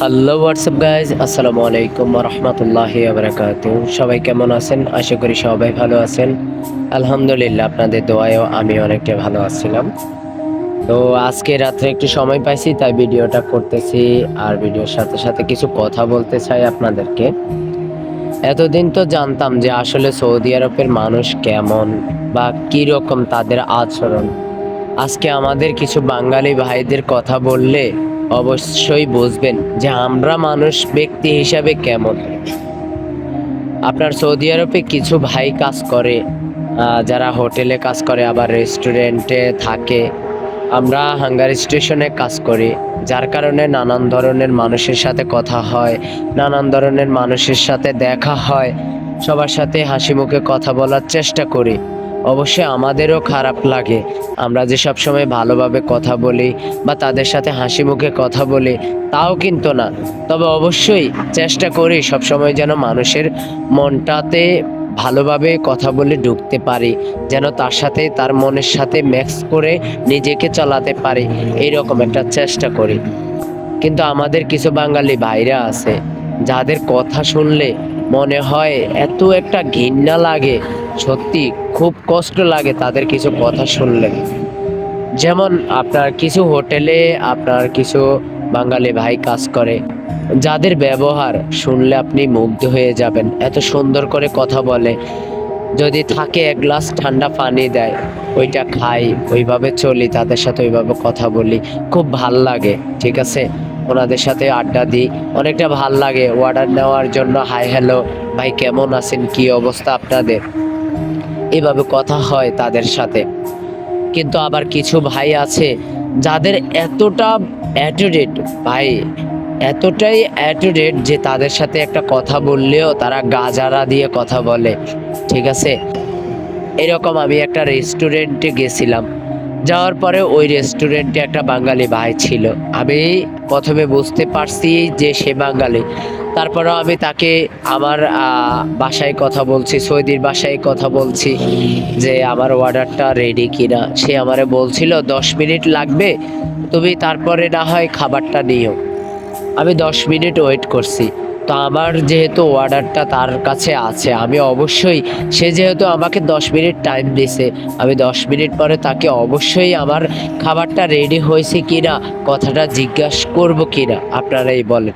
Hello WhatsApp guys আসসালামু আলাইকুম রহমতুল্লাহ বারাকাত সবাই কেমন আছেন? আশা করি সবাই ভালো আছেন। আলহামদুলিল্লাহ, আপনাদের দোয়ায়ও আমি অনেকটা ভালো আছিলাম। তো আজকে রাত্রে একটু সময় পাইছি, তাই ভিডিওটা করতেছি। আর ভিডিওর সাথে সাথে কিছু কথা বলতে চাই আপনাদেরকে। এতদিন তো জানতাম যে আসলে সৌদি আরবের মানুষ কেমন বা কী রকম তাদের আচরণ। আজকে আমাদের কিছু বাঙালি ভাইদের কথা বললে অবশ্যই বুঝবেন যে আমরা মানুষ ব্যক্তি হিসাবে কেমন। আপনার সৌদি আরবে কিছু ভাই কাজ করে যারা হোটেলে কাজ করে, আবার রেস্টুরেন্টে থাকে। আমরা হাঙ্গার স্টেশনে কাজ করি, যার কারণে নানান ধরনের মানুষের সাথে কথা হয়, নানান ধরনের মানুষের সাথে দেখা হয়, সবার সাথে হাসি মুখে কথা বলার চেষ্টা করি। অবশ্যই আমাদেরও খারাপ লাগে। আমরা যে সব সময় ভালোভাবে কথা বলি বা তাদের সাথে হাসি মুখে কথা বলি, তাও কিন্তু না। তবে অবশ্যই চেষ্টা করি সব সময় যেন মানুষের মনটাতে ভালোভাবে কথা বলে ঢুকতে পারি, যেন তার সাথে, তার মনের সাথে ম্যাক্স করে নিজেকে চালাতে পারি, এইরকম একটা চেষ্টা করি। কিন্তু আমাদের কিছু বাঙালি ভাইরা আছে, যাদের কথা শুনলে মনে হয় এত একটা ঘৃণা লাগে। সত্যি খুব কষ্ট লাগে তাদের কিছু কথা শুনলে। যেমন আপনার কিছু হোটেলে আপনার কিছু বাঙালি ভাই কাজ করে। যাদের ব্যবহার শুনলে আপনি মুগ্ধ হয়ে যাবেন, এত সুন্দর করে কথা বলে। যদি থাকে এক গ্লাস ঠান্ডা পানি দেয়, ওইটা খাই, ওইভাবে চলি, তাদের সাথে ওইভাবে কথা বলি, খুব ভালো লাগে, ঠিক আছে? ওনাদের সাথে আড্ডা দিই। অনেকটা ভালো লাগে অর্ডার নেওয়ার জন্য। হাই হ্যালো ভাই, কেমন আছেন? কি অবস্থা আপনাদের? এভাবে কথা হয় তাদের সাথে। কিন্তু আবার কিছু ভাই আছে যাদের এতটা অ্যাটিটিউড ভাই, এতটাই অ্যাটিটিউড যে তাদের সাথে একটা কথা বললেও তারা গাজারা দিয়ে কথা বলে। ঠিক আছে? এরকম আমি একটা রেস্টুরেন্টে গেছিলাম। যাওয়ার পরে ওই রেস্টুরেন্টে একটা বাঙালি ভাই ছিল। আমি প্রথমে বুঝতে পারছি যে সে বাঙালি। তারপরেও আমি তাকে আমার বাসায় কথা বলছি, সৌদির বাসায় কথা বলছি যে আমার অর্ডারটা রেডি কিনা। সে আমারে বলছিল, দশ মিনিট লাগবে, তুমি তারপরে না হয় খাবারটা নিও। আমি দশ মিনিট ওয়েট করছি। তো আমার যেহেতু অর্ডারটা তার কাছে আছে, আমি অবশ্যই, সে যেহেতু আমাকে দশ মিনিট টাইম দিছে, আমি দশ মিনিট পরে তাকে অবশ্যই আমার খাবারটা রেডি হয়েছে কি না কথাটা জিজ্ঞাসা করব কি না আপনারাই বলেন।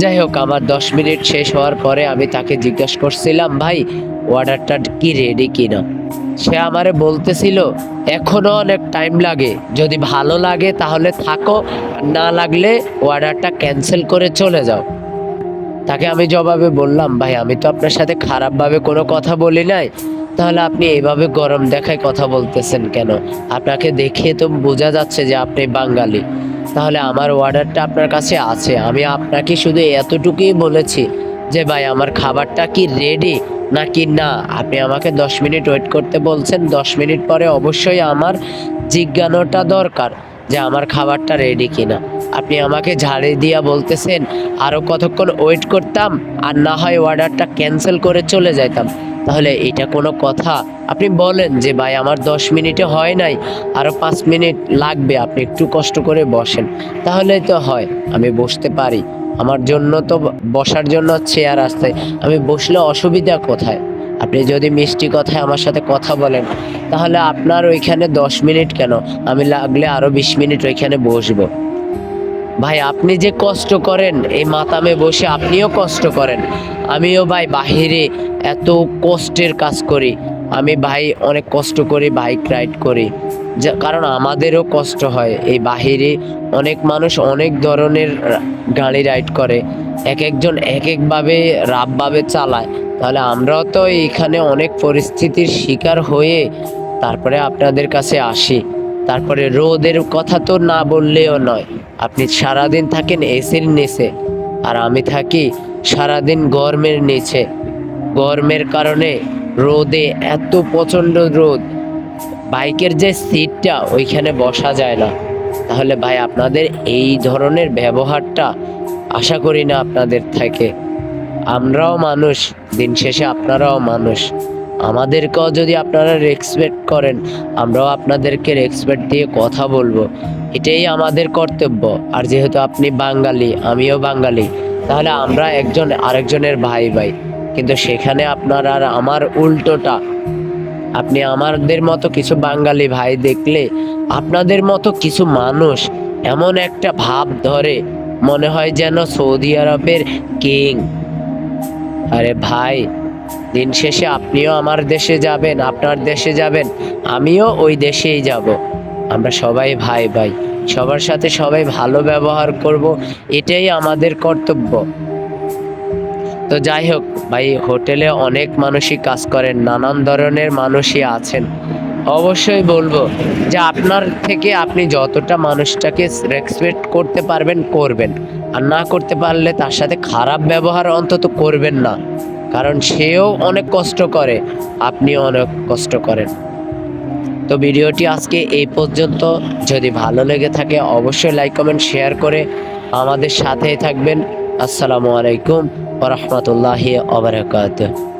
যাই হোক, আমার দশ মিনিট শেষ হওয়ার পরে আমি তাকে জিজ্ঞাসা করছিলাম, ভাই অর্ডারটা কি রেডি কিনা? সে আমারে বলতেছিল, এখনও অনেক টাইম লাগে, যদি ভালো লাগে তাহলে থাকো না লাগলে অর্ডারটা ক্যান্সেল করে চলে যাও। তাকে আমি জবাবে বললাম, ভাই, আমি তো আপনার সাথে খারাপভাবে কোনো কথা বলি নাই। তাহলে আপনি এইভাবে গরম দেখায় কথা বলতেছেন কেন? আপনাকে দেখে তো বোঝা যাচ্ছে যে আপনি বাঙালি। তাহলে আমার অর্ডারটা আপনার কাছে আছে। আমি আপনাকে শুধু এতটুকুই বলেছি যে, ভাই, আমার খাবারটা কি রেডি নাকি না? আপনি আমাকে দশ মিনিট ওয়েট করতে বলছেন। দশ মিনিট পরে অবশ্যই আমার জিজ্ঞানোটা দরকার যে, আমার খাবারটা রেডি কিনা? আপনি আমাকে ঝাড়ে দিয়া বলতেছেন আরও কতক্ষণ ওয়েট করতাম, আর না হয় অর্ডারটা ক্যান্সেল করে চলে যাইতাম। তাহলে এটা কোনো কথা? আপনি বলেন যে, ভাই, আমার দশ মিনিটে হয় নাই আরও পাঁচ মিনিট লাগবে, আপনি একটু কষ্ট করে বসেন। তাহলে তো হয়, আমি বসতে পারি। আমার জন্য তো বসার জন্য চেয়ার আসতে আমি বসলে অসুবিধা কোথায়? আপনি যদি মিষ্টি কথায় আমার সাথে কথা বলেন, তাহলে আপনার ওইখানে দশ মিনিট কেন? আমি লাগলে আরও বিশ মিনিট ওইখানে বসবো। ভাই, আপনি যে কষ্ট করেন, এই মাতামে বসে আপনিও কষ্ট করেন। আমিও ভাই, বাহিরে এত কষ্টের কাজ করি। আমি ভাই, অনেক কষ্ট করি, বাইক রাইড করি। যা, কারণ আমাদেরও কষ্ট হয়। এই বাহিরে অনেক মানুষ অনেক ধরনের গাড়ি রাইড করে। এক একজন এক একভাবে রাবভাবে চালায়। তাহলে আমরাও তো এখানে অনেক পরিস্থিতির শিকার হয়ে তারপরে আপনাদের কাছে আসি। তারপরে রোদের কথা তো না বললেও নয়। আপনি সারাদিন থাকেন এসির নিচে, আর আমি থাকি সারাদিন গরমের নিচে। গরমের কারণে রোদে এত প্রচণ্ড রোদ। বাইকের যে সিটটা ওইখানে বসা যায় না। তাহলে ভাই, আপনাদের এই ধরনের ব্যবহারটা আশা করি না আপনাদের থেকে। আমরাও মানুষ, দিন শেষে আপনারাও মানুষ। আমাদেরকেও যদি আপনারা রেসপেক্ট করেন, আমরাও আপনাদেরকে রেসপেক্ট দিয়ে কথা বলব। এটাই আমাদের কর্তব্য। আর যেহেতু আপনি বাঙালি, আমিও বাঙালি, তাহলে আমরা একজন আরেকজনের ভাই ভাই। কিন্তু সেখানে আপনার আর আমার উল্টোটা। আপনি আমাদের মতো কিছু বাঙালি ভাই দেখলে আপনাদের মতো কিছু মানুষ এমন একটা ভাব ধরে, মনে হয় যেন সৌদি আরবের কিং। আরে ভাই দিন শেষে আপনিও আমার দেশে যাবেন, আপনার দেশে যাবেন, আমিও ওই দেশেই যাব। আমরা সবাই ভাই ভাই। সবার সাথে সবাই ভালো ব্যবহার করব, এটাই আমাদের কর্তব্য। তো যাই হোক, ভাই, হোটেলে অনেক মানুষই কাজ করেন, নানান ধরনের মানুষই আছেন। অবশ্যই বলব যে আপনার থেকে আপনি যতটা মানুষটাকে রেসপেক্ট করতে পারবেন, করবেন। আর না করতে পারলে তার সাথে খারাপ ব্যবহার অন্তত করবেন না। কারণ সেও অনেক কষ্ট করে আপনি অনেক কষ্ট করেন। তো ভিডিওটি আজকে এই পর্যন্ত। যদি ভালো লেগে থাকে অবশ্যই লাইক, কমেন্ট, শেয়ার করে আমাদের সাথেই থাকবেন। আসসালামু আলাইকুম রহমতুল্লাহ ওবরাকাতুহ